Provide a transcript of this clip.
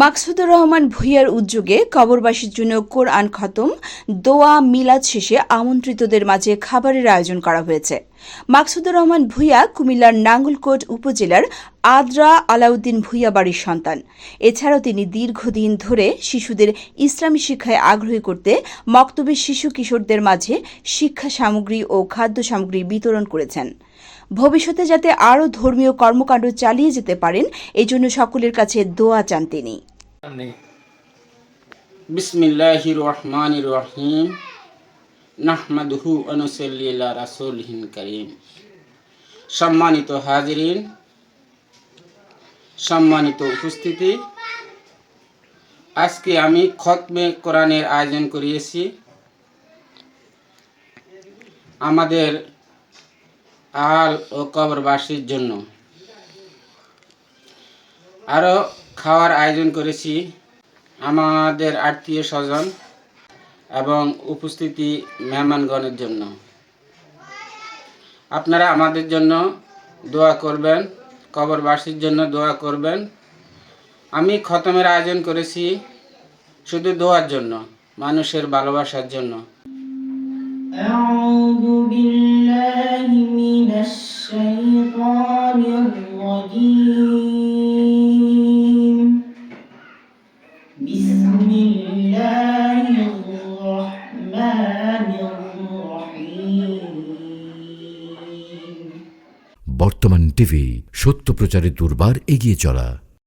মাকসুদুর রহমান ভূঁইয়ার উদ্যোগে কবরবাসীর জন্য কোরআন খতম, দোয়া, মিলাদ শেষে আমন্ত্রিতদের মাঝে খাবারের আয়োজন করা হয়েছে। মাকসুদুর রহমান ভূঁইয়া কুমিল্লার নাঙ্গলকোট উপজেলার আদ্রা আলাউদ্দিন ভূঁইয়া বাড়ির সন্তান। এছাড়াও তিনি দীর্ঘদিন ধরে শিশুদের ইসলামী শিক্ষায় আগ্রহী করতে মক্তবের শিশু কিশোরদের মাঝে শিক্ষা সামগ্রী ও খাদ্য সামগ্রী বিতরণ করেছেন। ভবিষ্যতে যাতে আরও ধর্মীয় কর্মকাণ্ড চালিয়ে যেতে পারেন এই জন্য সকলের কাছে দোয়া চান তিনি। সম্মানিত হাজিরিন সম্মানিত উপস্থিতি। আজকে আমি খতমে কোরআনের আয়োজন করিয়েছি। আমাদের আল ও কবরবাসীর জন্য। আরও খাওয়ার আয়োজন করেছি আমাদের আত্মীয় স্বজন এবং উপস্থিতি মেহমানগণের জন্য। আপনারা আমাদের জন্য দোয়া করবেন। কবরবাসীর জন্য দোয়া করবেন আমি খতমের আয়োজন করেছি শুধু দোয়ার জন্য মানুষের ভালোবাসার জন্য أعوذ بالله من الشيطان الرجيم بسم الله বর্তমান টিভি সত্য প্রচারে দুর্বার এগিয়ে চলা।